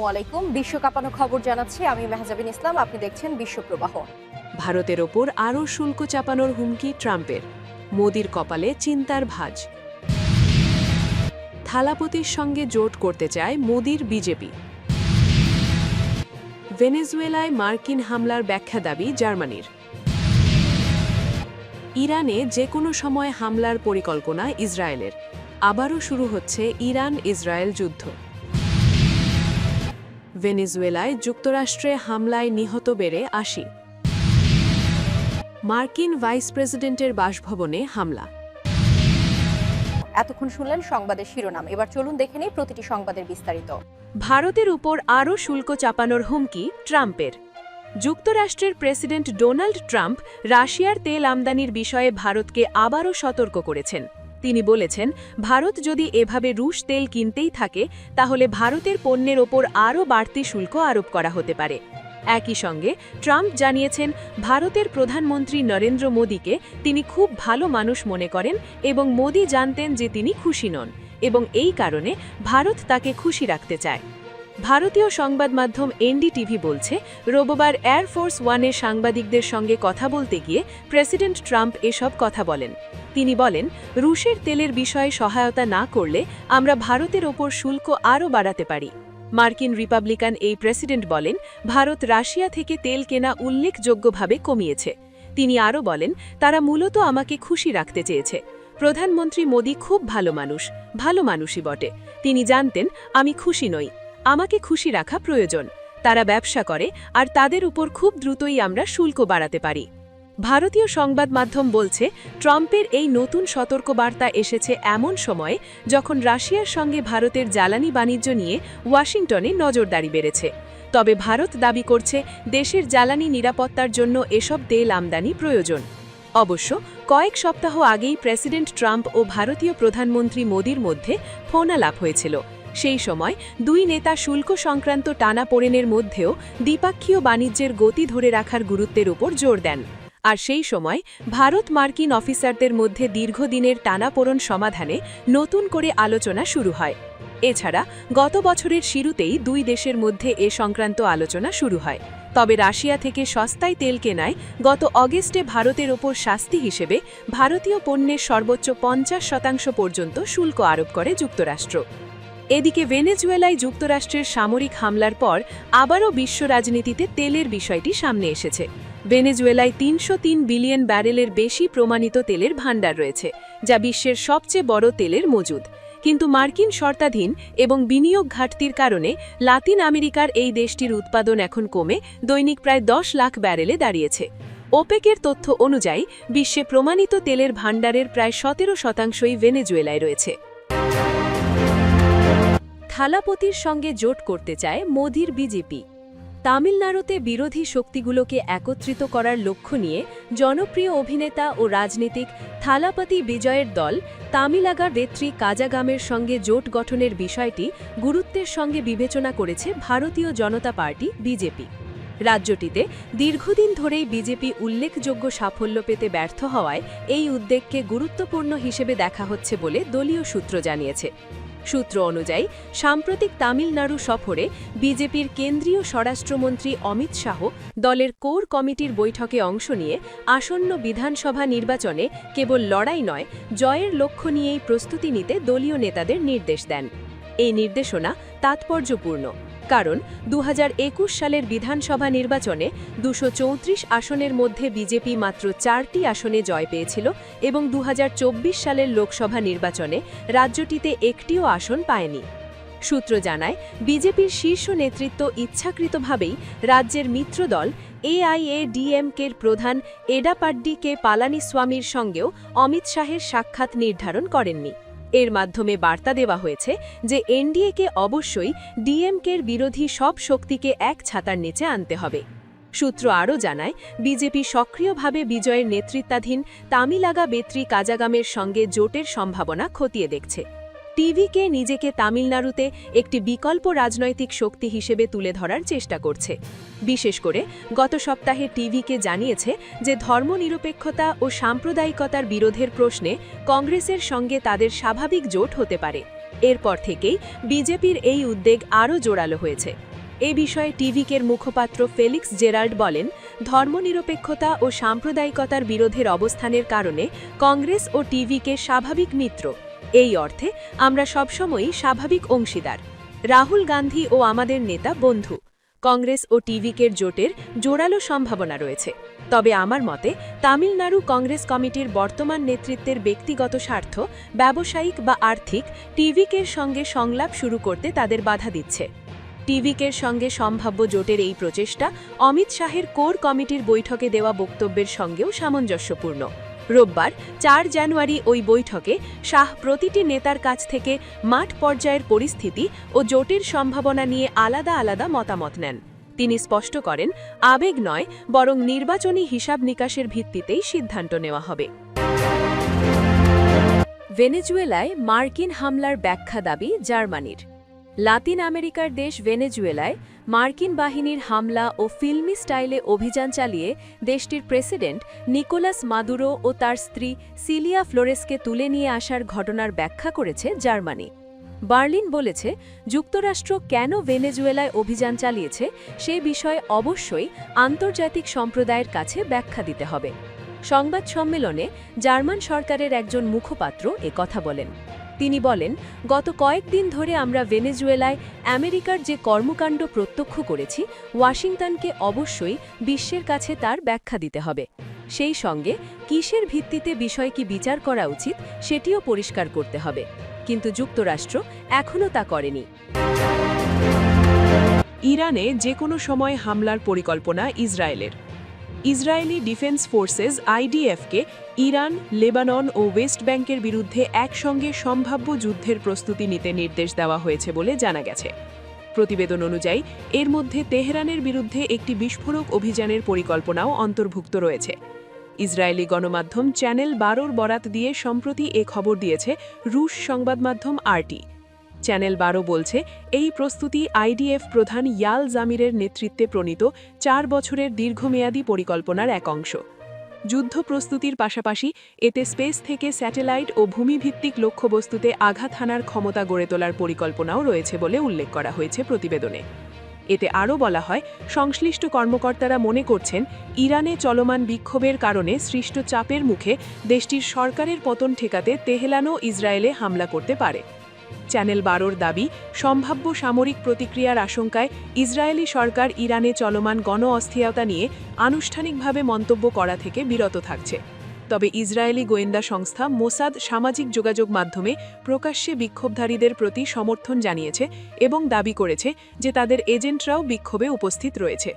আসসালামু আলাইকুম। বিশ্ব কাঁপানো খবর জানাচ্ছি আমি মেহজাবিন ইসলাম। আপনি দেখছেন বিশ্বপ্রবাহ ভারতের ওপর আরও শুল্ক চাপানোর হুমকি ট্রাম্পের। মোদির কপালে চিন্তার ভাঁজ। থালাপতির সঙ্গে জোট করতে চায় মোদির বিজেপি। ভেনেজুয়েলায় মার্কিন হামলার ব্যাখ্যা দাবি জার্মানির। ইরানে যে কোনো সময় হামলার পরিকল্পনা ইসরায়েলের। আবারও শুরু হচ্ছে ইরান ইসরায়েল যুদ্ধ। ভেনেজুয়েলায় যুক্তরাষ্ট্রে হামলায় নিহত বেড়ে আশি। মার্কিন ভাইস প্রেসিডেন্টের বাসভবনে হামলা। এতক্ষণ শুনলেন সংবাদের শিরোনাম। এবার চলুন দেখে নিই প্রতিটি সংবাদের বিস্তারিত। ভারতের উপর আরও শুল্ক চাপানোর হুমকি ট্রাম্পের। যুক্তরাষ্ট্রের প্রেসিডেন্ট ডোনাল্ড ট্রাম্প রাশিয়ার তেল আমদানির বিষয়ে ভারতকে আবারও সতর্ক করেছেন। তিনি বলেছেন, ভারত যদি এভাবে রুশ তেল কিনতেই থাকে, তাহলে ভারতের পণ্যের ওপর আরও বাড়তি শুল্ক আরোপ করা হতে পারে। একই সঙ্গে, ট্রাম্প জানিয়েছেন, ভারতের প্রধানমন্ত্রী নরেন্দ্র মোদীকে তিনি খুব ভালো মানুষ মনে করেন এবং মোদী জানতেন যে তিনি খুশি নন এবং এই কারণে ভারত তাকে খুশি রাখতে চায়। ভারতীয় সংবাদ মাধ্যম এনডিটিভি বলছে, রোববার এয়ারফোর্স ওয়ানের সাংবাদিকদের সঙ্গে কথা বলতে গিয়ে প্রেসিডেন্ট ট্রাম্প এসব কথা বলেন। তিনি বলেন, রুশের তেলের বিষয়ে সহায়তা না করলে আমরা ভারতের ওপর শুল্ক আরও বাড়াতে পারি। মার্কিন রিপাবলিকান এই প্রেসিডেন্ট বলেন, ভারত রাশিয়া থেকে তেল কেনা উল্লেখযোগ্যভাবে কমিয়েছে। তিনি আরও বলেন, তারা মূলত আমাকে খুশি রাখতে চেয়েছে। প্রধানমন্ত্রী মোদী খুব ভালো মানুষ, ভালো মানুষই বটে। তিনি জানতেন, আমি খুশি নই। আমাকে খুশি রাখা প্রয়োজন। তারা ব্যবসা করে, আর তাদের উপর খুব দ্রুতই আমরা শুল্ক বাড়াতে পারি। ভারতীয় সংবাদ মাধ্যম বলছে, ট্রাম্পের এই নতুন সতর্কবার্তা এসেছে এমন সময়ে যখন রাশিয়ার সঙ্গে ভারতের জ্বালানি বাণিজ্য নিয়ে ওয়াশিংটনে নজরদারি বেড়েছে। তবে ভারত দাবি করছে, দেশের জ্বালানি নিরাপত্তার জন্য এসব তেল আমদানি প্রয়োজন। অবশ্য, কয়েক সপ্তাহ আগেই প্রেসিডেন্ট ট্রাম্প ও ভারতীয় প্রধানমন্ত্রী মোদির মধ্যে ফোনালাপ হয়েছিল। সেই সময় দুই নেতা শুল্ক সংক্রান্ত টানা টানাপোড়েনের মধ্যেও দ্বিপাক্ষীয় বাণিজ্যের গতি ধরে রাখার গুরুত্বের উপর জোর দেন। আর সেই সময় ভারত মার্কিন অফিসারদের মধ্যে দীর্ঘদিনের টানাপোড়ন সমাধানে নতুন করে আলোচনা শুরু হয়। এছাড়া গত বছরের শুরুতেই দুই দেশের মধ্যে এ সংক্রান্ত আলোচনা শুরু হয়। তবে রাশিয়া থেকে সস্তায় তেল কেনায় গত অগস্টে ভারতের ওপর শাস্তি হিসেবে ভারতীয় পণ্যের সর্বোচ্চ পঞ্চাশ শতাংশ পর্যন্ত শুল্ক আরোপ করে যুক্তরাষ্ট্র। এদিকে ভেনেজুয়েলায় যুক্তরাষ্ট্রের সামরিক হামলার পর আবারও বিশ্ব রাজনীতিতে তেলের বিষয়টি সামনে এসেছে। ভেনেজুয়েলায় তিনশো তিন বিলিয়ন ব্যারেলের বেশি প্রমাণিত তেলের ভাণ্ডার রয়েছে, যা বিশ্বের সবচেয়ে বড় তেলের মজুদ। কিন্তু মার্কিন শর্তাধীন এবং বিনিয়োগ ঘাটতির কারণে লাতিন আমেরিকার এই দেশটির উৎপাদন এখন কমে দৈনিক প্রায় দশ লাখ ব্যারেলে দাঁড়িয়েছে। ওপেকের তথ্য অনুযায়ী, বিশ্বে প্রমাণিত তেলের ভাণ্ডারের প্রায় সতেরো শতাংশই ভেনেজুয়েলায় রয়েছে। থালাপতির সঙ্গে জোট করতে চায় মোদির বিজেপি। তামিলনাড়ুতে বিরোধী শক্তিগুলোকে একত্রিত করার লক্ষ্য নিয়ে জনপ্রিয় অভিনেতা ও রাজনীতিক থালাপতি বিজয়ের দল তামিলাগা নেত্রী কাজাগামের সঙ্গে জোট গঠনের বিষয়টি গুরুত্বের সঙ্গে বিবেচনা করেছে ভারতীয় জনতা পার্টি, বিজেপি। রাজ্যটিতে দীর্ঘদিন ধরেই বিজেপি উল্লেখযোগ্য সাফল্য পেতে ব্যর্থ হওয়ায় এই উদ্বেগকে গুরুত্বপূর্ণ হিসেবে দেখা হচ্ছে বলে দলীয় সূত্র জানিয়েছে। সূত্র অনুযায়ী, সাম্প্রতিক তামিলনাড়ু সফরে বিজেপির কেন্দ্রীয় স্বরাষ্ট্রমন্ত্রী অমিত শাহ দলের কোর কমিটির বৈঠকে অংশ নিয়ে আসন্ন বিধানসভা নির্বাচনে কেবল লড়াই নয়, জয়ের লক্ষ্য নিয়েই প্রস্তুতি নিতে দলীয় নেতাদের নির্দেশ দেন। এই নির্দেশনা তাৎপর্যপূর্ণ। কারণ দু হাজার একুশ সালের বিধানসভা নির্বাচনে দুশো আসনের মধ্যে বিজেপি মাত্র চারটি আসনে জয় পেয়েছিল এবং দু হাজার চব্বিশ সালের লোকসভা নির্বাচনে রাজ্যটিতে একটিও আসন পায়নি। সূত্র জানায়, বিজেপির শীর্ষ নেতৃত্ব ইচ্ছাকৃতভাবেই রাজ্যের মিত্রদল এআইএডিএমকের প্রধান এডাপাড্ডি কে পালানিস্বামীর সঙ্গেও অমিত শাহের সাক্ষাৎ নির্ধারণ করেননি। এর মাধ্যমে বার্তা দেওয়া হয়েছে যে এনডিএকে অবশ্যই ডিএমকের বিরোধী সব শক্তিকে এক ছাতার নিচে আনতে হবে। সূত্র আরও জানায়, বিজেপি সক্রিয়ভাবে বিজয়ের নেতৃত্বাধীন তামিলাগা বেত্রী কাজাগামের সঙ্গে জোটের সম্ভাবনা খতিয়ে দেখছে। টিভিকে নিজেকে তামিলনাড়ুতে একটি বিকল্প রাজনৈতিক শক্তি হিসেবে তুলে ধরার চেষ্টা করছে। বিশেষ করে, গত সপ্তাহে টিভিকে জানিয়েছে যে ধর্মনিরপেক্ষতা ও সাম্প্রদায়িকতার বিরোধের প্রশ্নে কংগ্রেসের সঙ্গে তাদের স্বাভাবিক জোট হতে পারে। এরপর থেকেই বিজেপির এই উদ্বেগ আরও জোরালো হয়েছে। এ বিষয়ে টিভিকের মুখপাত্র ফেলিক্স জেরাল্ড বলেন, ধর্মনিরপেক্ষতা ও সাম্প্রদায়িকতার বিরোধের অবস্থানের কারণে কংগ্রেস ও টিভিকে স্বাভাবিক মিত্র। এই অর্থে আমরা সবসময়ই স্বাভাবিক অংশীদার। রাহুল গান্ধী ও আমাদের নেতা বন্ধু। কংগ্রেস ও টিভিকের জোটের জোরালো সম্ভাবনা রয়েছে। তবে আমার মতে, তামিলনাড়ু কংগ্রেস কমিটির বর্তমান নেতৃত্বের ব্যক্তিগত স্বার্থ, ব্যবসায়িক বা আর্থিক, টিভিকের সঙ্গে সংলাপ শুরু করতে তাদের বাধা দিচ্ছে। টিভিকের সঙ্গে সম্ভাব্য জোটের এই প্রচেষ্টা অমিত শাহের কোর কমিটির বৈঠকে দেওয়া বক্তব্যের সঙ্গেও সামঞ্জস্যপূর্ণ। রোববার চার জানুয়ারি ওই বৈঠকে শাহ প্রতিটি নেতার কাছ থেকে মাঠ পর্যায়ের পরিস্থিতি ও জোটের সম্ভাবনা নিয়ে আলাদা আলাদা মতামত নেন। তিনি স্পষ্ট করেন, আবেগ নয়, বরং নির্বাচনী হিসাব নিকাশের ভিত্তিতেই সিদ্ধান্ত নেওয়া হবে। ভেনেজুয়েলায় মার্কিন হামলার ব্যাখ্যা দাবি জার্মানির। লাতিন আমেরিকার দেশ ভেনেজুয়েলায় মার্কিন বাহিনীর হামলা ও ফিল্মি স্টাইলে অভিযান চালিয়ে দেশটির প্রেসিডেন্ট নিকোলাস মাদুরো ও তার স্ত্রী সিলিয়া ফ্লোরেসকে তুলে নিয়ে আসার ঘটনার ব্যাখ্যা করেছে জার্মানি। বার্লিন বলেছে, যুক্তরাষ্ট্র কেন ভেনেজুয়েলায় অভিযান চালিয়েছে সে বিষয়ে অবশ্যই আন্তর্জাতিক সম্প্রদায়ের কাছে ব্যাখ্যা দিতে হবে। সংবাদ সম্মেলনে জার্মান সরকারের একজন মুখপাত্র কথা বলেন। তিনি বলেন, গত কয়েকদিন ধরে আমরা ভেনেজুয়েলায় আমেরিকার যে কর্মকাণ্ড প্রত্যক্ষ করেছি, ওয়াশিংটনকে অবশ্যই বিশ্বের কাছে তার ব্যাখ্যা দিতে হবে। সেই সঙ্গে কিসের ভিত্তিতে বিষয় কি বিচার করা উচিত, সেটিও পরিষ্কার করতে হবে। কিন্তু যুক্তরাষ্ট্র এখনও তা করেনি। ইরানে যে কোনো সময় হামলার পরিকল্পনা ইসরায়েলের। ইসরায়েলি ডিফেন্স ফোর্সেস আইডিএফকে ইরান, লেবানন ও ওয়েস্ট ব্যাংকের বিরুদ্ধে একসঙ্গে সম্ভাব্য যুদ্ধের প্রস্তুতি নিতে নির্দেশ দেওয়া হয়েছে বলে জানা গেছে। প্রতিবেদন অনুযায়ী, এর মধ্যে তেহরানের বিরুদ্ধে একটি বিস্ফোরক অভিযানের পরিকল্পনাও অন্তর্ভুক্ত রয়েছে। ইসরায়েলি গণমাধ্যম চ্যানেল বারোর বরাত দিয়ে সম্প্রতি এ খবর দিয়েছে রুশ সংবাদ মাধ্যম আরটি। চ্যানেল বারো বলছে, এই প্রস্তুতি আইডিএফ প্রধান ইয়াল জামিরের নেতৃত্বে প্রণীত চার বছরের দীর্ঘমেয়াদী পরিকল্পনার এক অংশ। যুদ্ধ প্রস্তুতির পাশাপাশি এতে স্পেস থেকে স্যাটেলাইট ও ভূমিভিত্তিক লক্ষ্যবস্তুতে আঘাত হানার ক্ষমতা গড়ে তোলার পরিকল্পনাও রয়েছে বলে উল্লেখ করা হয়েছে প্রতিবেদনে। এতে আরও বলা হয়, সংশ্লিষ্ট কর্মকর্তারা মনে করছেন, ইরানে চলমান বিক্ষোভের কারণে সৃষ্ট চাপের মুখে দেশটির সরকারের পতন ঠেকাতে তেহেলানো ইসরায়েলে হামলা করতে পারে। চ্যানেল বারোর দাবি, সম্ভাব্য সামরিক প্রতিক্রিয়ার আশঙ্কায় ইসরায়েলি সরকার ইরানে চলমান গণ অস্থিরতা নিয়ে আনুষ্ঠানিকভাবে মন্তব্য করা থেকে বিরত থাকছে। তবে ইসরায়েলি গোয়েন্দা সংস্থা মোসাদ সামাজিক যোগাযোগ মাধ্যমে প্রকাশ্যে বিক্ষোভধারীদের প্রতি সমর্থন জানিয়েছে এবং দাবি করেছে যে তাদের এজেন্টরাও বিক্ষোভে উপস্থিত রয়েছে।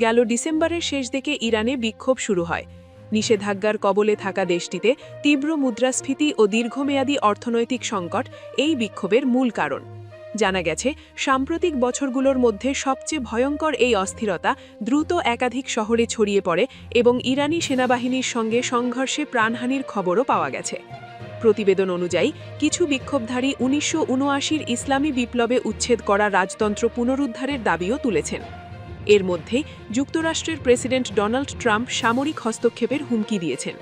গেল ডিসেম্বরের শেষ দিকে ইরানে বিক্ষোভ শুরু হয়। নিষেধাজ্ঞার কবলে থাকা দেশটিতে তীব্র মুদ্রাস্ফীতি ও দীর্ঘমেয়াদী অর্থনৈতিক সংকট এই বিক্ষোভের মূল কারণ। জানা গেছে, সাম্প্রতিক বছরগুলোর মধ্যে সবচেয়ে ভয়ঙ্কর এই অস্থিরতা দ্রুত একাধিক শহরে ছড়িয়ে পড়ে এবং ইরানি সেনাবাহিনীর সঙ্গে সংঘর্ষে প্রাণহানির খবরও পাওয়া গেছে। প্রতিবেদন অনুযায়ী, কিছু বিক্ষোভধারী উনিশশো ইসলামী বিপ্লবে উচ্ছেদ করা রাজতন্ত্র পুনরুদ্ধারের দাবিও তুলেছেন। এর মধ্যে যুক্তরাষ্ট্রের প্রেসিডেন্ট ডোনাল্ড ট্রাম্প সামরিক হস্তক্ষেপের হুমকি দিয়েছেন।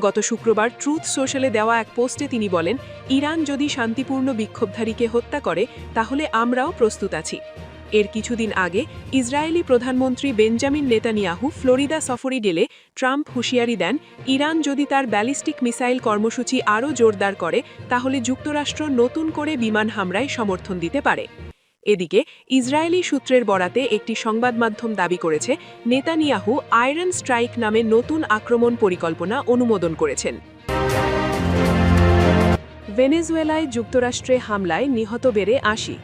গত শুক্রবার ট্রুথ সোশ্যালে দেওয়া এক পোস্টে তিনি বলেন, ইরান যদি শান্তিপূর্ণ বিক্ষোভধারীকে হত্যা করে, তাহলে আমরাও প্রস্তুত আছি। এর কিছুদিন আগে ইসরায়েলি প্রধানমন্ত্রী বেঞ্জামিন নেতানিয়াহু ফ্লোরিদা সফরে গেলে ট্রাম্প হুঁশিয়ারি দেন, ইরান যদি তার ব্যালিস্টিক মিসাইল কর্মসূচি আরও জোরদার করে, তাহলে যুক্তরাষ্ট্র নতুন করে বিমান হামলায় সমর্থন দিতে পারে। এদিকে ইসরায়েলি সূত্রের বরাতে একটি সংবাদ মাধ্যম দাবি করেছে, নেতানিয়াহু আয়রন স্ট্রাইক নামে নতুন আক্রমণ পরিকল্পনা অনুমোদন করেছেন। ভেনেজুয়েলায় যুক্তরাষ্ট্রে হামলায় নিহত বেড়ে আশি।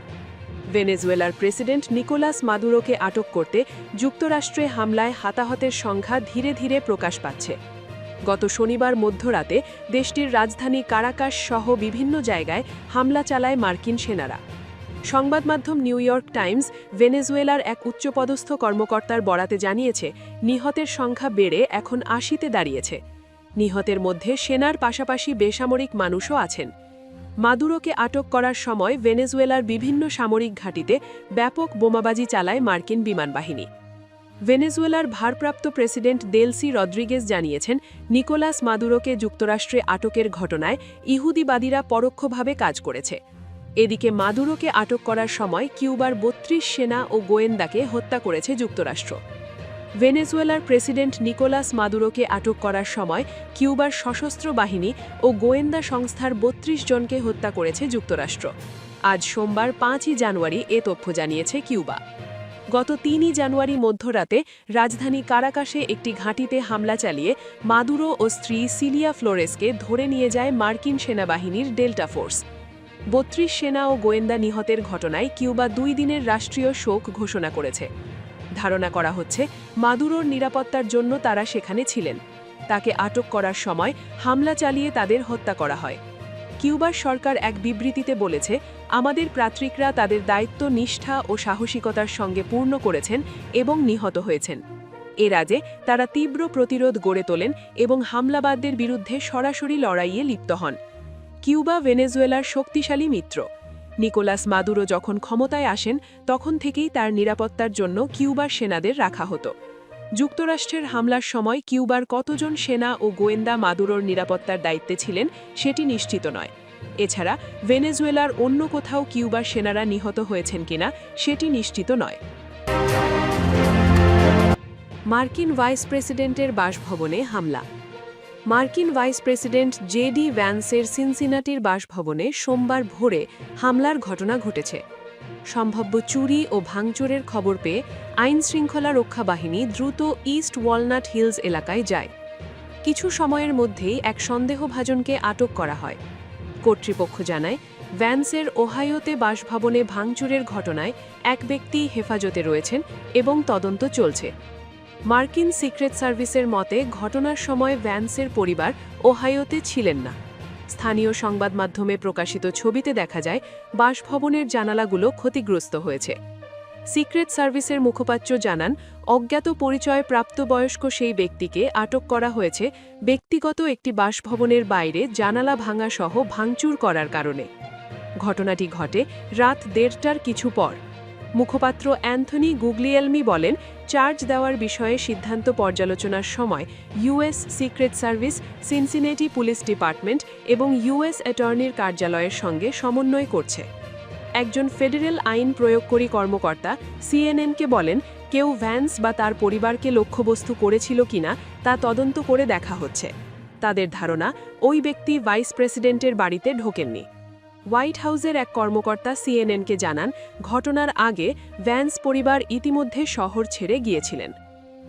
ভেনেজুয়েলার প্রেসিডেন্ট নিকোলাস মাদুরোকে আটক করতে যুক্তরাষ্ট্রে হামলায় হাতাহতের সংখ্যা ধীরে ধীরে প্রকাশ পাচ্ছে। গত শনিবার মধ্যরাতে দেশটির রাজধানী কারাকাস সহ বিভিন্ন জায়গায় হামলা চালায় মার্কিন সেনারা। সংবাদ মাধ্যম নিউ ইয়র্ক টাইমস ভেনেজুয়েলার এক উচ্চপদস্থ কর্মকর্তার বরাতে জানিয়েছে, নিহতের সংখ্যা বেড়ে এখন আশিতে দাঁড়িয়েছে। নিহতের মধ্যে সেনার পাশাপাশি বেসামরিক মানুষও আছেন। মাদুরোকে আটক করার সময় ভেনেজুয়েলার বিভিন্ন সামরিক ঘাঁটিতে ব্যাপক বোমাবাজি চালায় মার্কিন বিমান বাহিনী ভেনেজুয়েলার ভারপ্রাপ্ত প্রেসিডেন্ট দেলসি রদ্রিগেজ জানিয়েছেন, নিকোলাস মাদুরোকে যুক্তরাষ্ট্রে আটকের ঘটনায় ইহুদিবাদীরা পরোক্ষভাবে কাজ করেছে। এদিকে মাদুরোকে আটক করার সময় কিউবার বত্রিশ সেনা ও গোয়েন্দাকে হত্যা করেছে যুক্তরাষ্ট্র। ভেনেজুয়েলার প্রেসিডেন্ট নিকোলাস মাদুরোকে আটক করার সময় কিউবার সশস্ত্র বাহিনী ও গোয়েন্দা সংস্থার বত্রিশ জনকে হত্যা করেছে যুক্তরাষ্ট্র। আজ সোমবার পাঁচই জানুয়ারি এ তথ্য জানিয়েছে কিউবা। গত তিনই জানুয়ারি মধ্যরাতে রাজধানী কারাকাশে একটি ঘাঁটিতে হামলা চালিয়ে মাদুরো ও স্ত্রী সিলিয়া ফ্লোরেসকে ধরে নিয়ে যায় মার্কিন সেনাবাহিনীর ডেল্টা ফোর্স। বত্রিশ সেনা ও গোয়েন্দা নিহতের ঘটনায় কিউবা দুই দিনের রাষ্ট্রীয় শোক ঘোষণা করেছে। ধারণা করা হচ্ছে, মাদুরোর নিরাপত্তার জন্য তারা সেখানে ছিলেন। তাকে আটক করার সময় হামলা চালিয়ে তাদের হত্যা করা হয়। কিউবার সরকার এক বিবৃতিতে বলেছে, আমাদের প্রাত্রিকরা তাদের দায়িত্ব, নিষ্ঠা ও সাহসিকতার সঙ্গে পূর্ণ করেছেন এবং নিহত হয়েছেন। এর আগে তারা তীব্র প্রতিরোধ গড়ে তোলেন এবং হামলাবাদদের বিরুদ্ধে সরাসরি লড়াইয়ে লিপ্ত হন। কিউবা ভেনেজুয়েলার শক্তিশালী মিত্র। নিকোলাস মাদুরো যখন ক্ষমতায় আসেন, তখন থেকেই তার নিরাপত্তার জন্য কিউবার সেনাদের রাখা হতো। যুক্তরাষ্ট্রের হামলার সময় কিউবার কতজন সেনা ও গোয়েন্দা মাদুরোর নিরাপত্তার দায়িত্বে ছিলেন, সেটি নিশ্চিত নয়। এছাড়া, ভেনেজুয়েলার অন্য কোথাও কিউবার সেনারা নিহত হয়েছেন কিনা, সেটি নিশ্চিত নয়। মার্কিন ভাইস প্রেসিডেন্টের বাসভবনে হামলা। মার্কিন ভাইস প্রেসিডেন্ট জেডি ভ্যান্সের সিনসিনাটির বাসভবনে সোমবার ভোরে হামলার ঘটনা ঘটেছে। সম্ভাব্য চুরি ও ভাঙচুরের খবর পেয়ে আইন শৃঙ্খলা রক্ষা বাহিনী দ্রুত ইস্ট ওয়ালনাট হিলস এলাকায় যায়। কিছু সময়ের মধ্যেই এক সন্দেহভাজনকে আটক করা হয়। কর্তৃপক্ষ জানায়, ভ্যান্সের ওহাইওতে বাসভবনে ভাঙচুরের ঘটনায় এক ব্যক্তি হেফাজতে রয়েছেন এবং তদন্ত চলছে। মার্কিন সিক্রেট সার্ভিসের মতে, ঘটনার সময় ভ্যান্সের পরিবার ওহাইওতে ছিলেন না। স্থানীয় সংবাদ মাধ্যমে প্রকাশিত ছবিতে দেখা যায়, বাসভবনের জানালাগুলো ক্ষতিগ্রস্ত হয়েছে। সিক্রেট সার্ভিসের মুখপাত্র জানান, অজ্ঞাত পরিচয় প্রাপ্তবয়স্ক সেই ব্যক্তিকে আটক করা হয়েছে ব্যক্তিগত একটি বাসভবনের বাইরে জানালা ভাঙা সহ ভাঙচুর করার কারণে। ঘটনাটি ঘটে রাত দেড়টার কিছু পর। মুখপাত্র অ্যান্থনি গুগলিয়েলমি বলেন, চার্জ দেওয়ার বিষয়ে সিদ্ধান্ত পর্যালোচনার সময় US secret service, Cincinnati police department এবং ইউএস অ্যাটর্নির কার্যালয়ের সঙ্গে সমন্বয় করছে। একজন ফেডারেল আইন প্রয়োগকারী কর্মকর্তা সিএনএনকে বলেন, কেউ ভ্যান্স বা তার পরিবারকে লক্ষ্যবস্তু করেছিল কিনা তা তদন্ত করে দেখা হচ্ছে। তাদের ধারণা, ওই ব্যক্তি ভাইস প্রেসিডেন্টের বাড়িতে ঢোকেননি। হোয়াইট হাউসের এক কর্মকর্তা সিএনএনকে জানান ঘটনার আগে ভ্যান্স পরিবার ইতিমধ্যে শহর ছেড়ে গিয়েছিলেন।